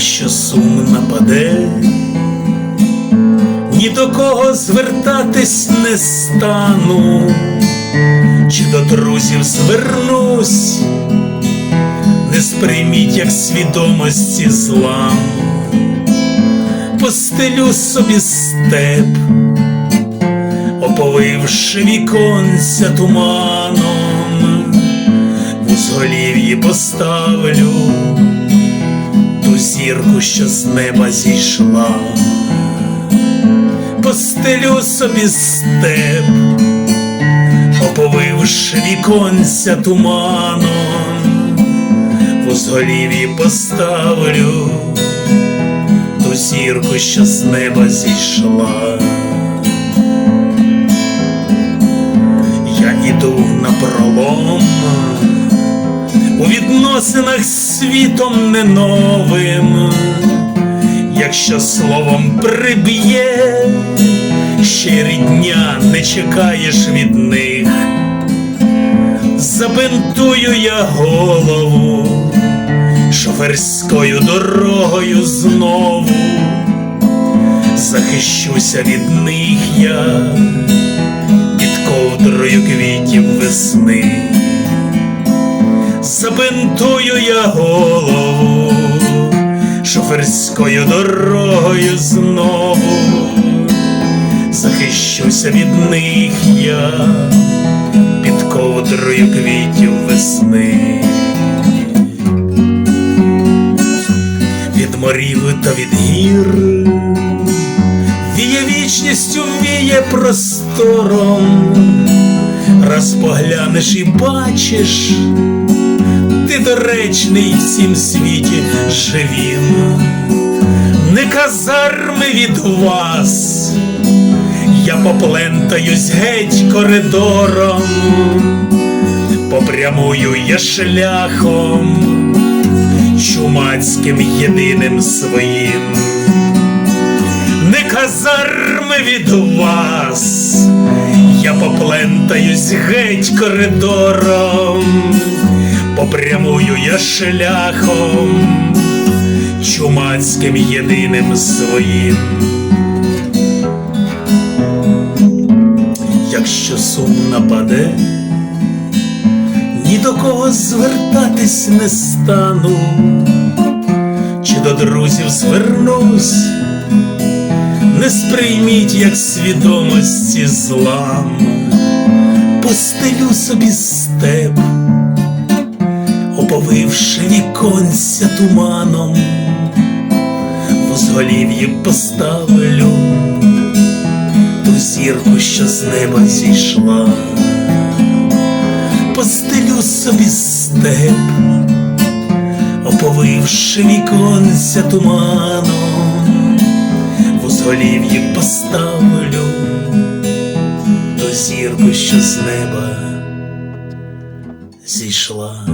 сум нападе, ні до кого звертатись не стану, чи до друзів звернусь, не сприйміть як свідомості злам, постелю собі степ, оповивши віконця туманом, в узголів'ї поставлю зірку, що з неба зійшла, постелю собі степ, оповивши віконця туманом, в узголів'ї поставлю ту зірку, що з неба зійшла. Відносинах світом не новим, якщо словом приб'є, ще й рідня не чекаєш від них, забинтую я голову шоферською дорогою знову, захищуся від них я під ковдрою квітів весни забинтую я голову шоферською дорогою знову, захищуся від них я під ковдрою квітів весни. Від морів та від гір віє вічністю, віє простором, раз поглянеш і бачиш ти доречний в цім світі живім, не казарми від вас, я поплентаюсь геть коридором, попрямую я шляхом, чумацьким єдиним своїм, не казарми від вас, я поплентаюсь геть коридором попрямую я шляхом чумацьким єдиним своїм. Якщо сум нападе, ні до кого звертатись не стану, чи до друзів звернусь, не сприйміть як свідомості злам, постелю собі степ оповивши віконця туманом, в узголів'ї поставлю ту зірку, що з неба зійшла, постелю собі степ, оповивши віконця туманом, в узголів'ї поставлю ту зірку, що з неба зійшла.